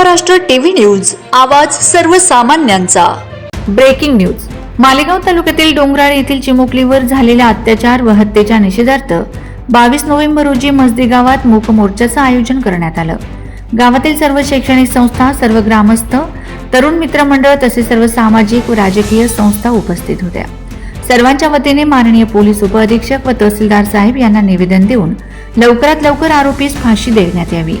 Maharashtra TV news आवाज सर्वसामान्यांचा. Breaking news. Malegaon तालुक्यातील डोंगराळ येथील चिमुकलीवर झालेल्या अत्याचार व हत्येच्या निषेधार्थ बावीस नोव्हेंबर रोजी मस्दी गावात मूक मोर्चाचं आयोजन करण्यात आलं. गावातील सर्व शैक्षणिक संस्था सर्व ग्रामस्थ तरुण मित्रमंडळ तसेच सर्व सामाजिक व राजकीय संस्था उपस्थित होत्या. सर्वांच्या वतीने माननीय पोलीस उपअधीक्षक व तहसीलदार साहेब यांना निवेदन देऊन लवकरात लवकर आरोपीस फाशी देण्यात यावी.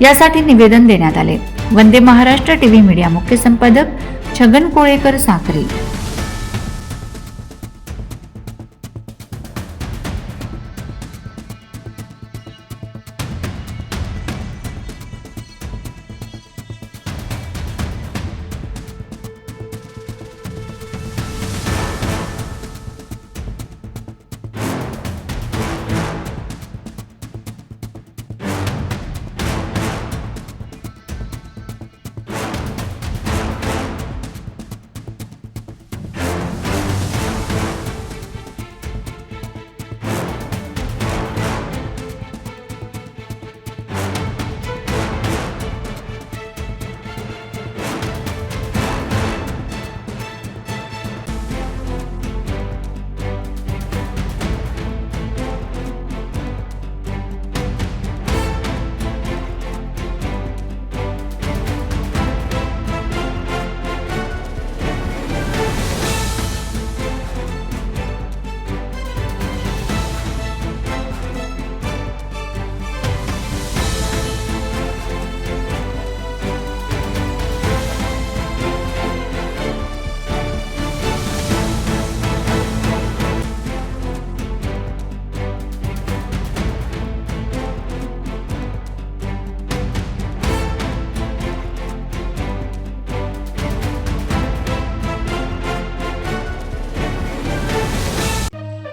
यासाठी निवेदन देण्यात आले. वंदे महाराष्ट्र टीव्ही मीडिया मुख्य संपादक छगन कोळेकर साखरे